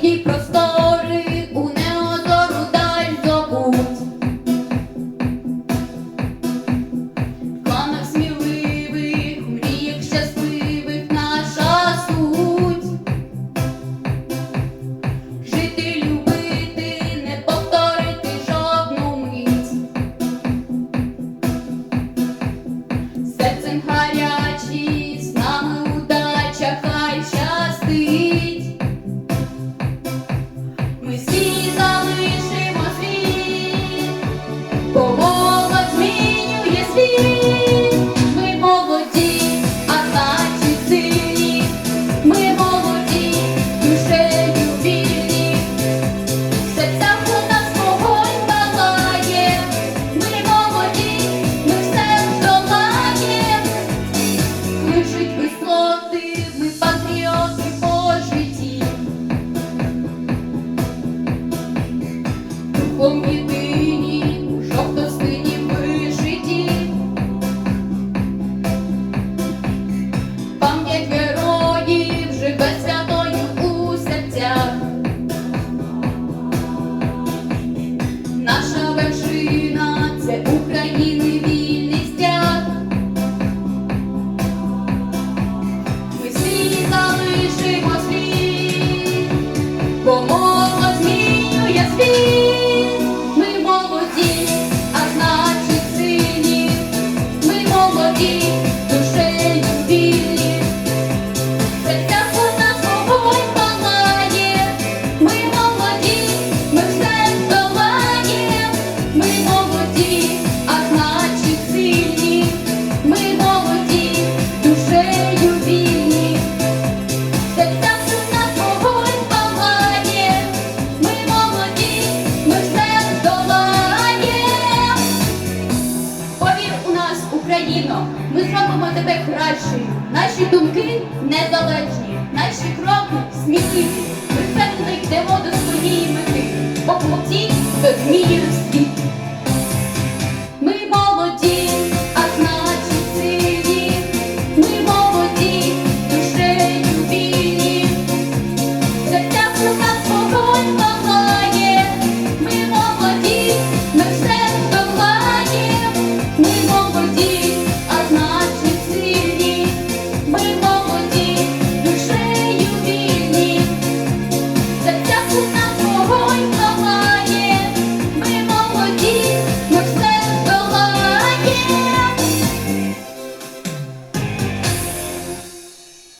сусідні простори, um зробимо тебе кращою. Наші думки незалежні, наші кроки сміливі. Ми впевнено йдемо до своєї мети, бо плоті до зміїв світ.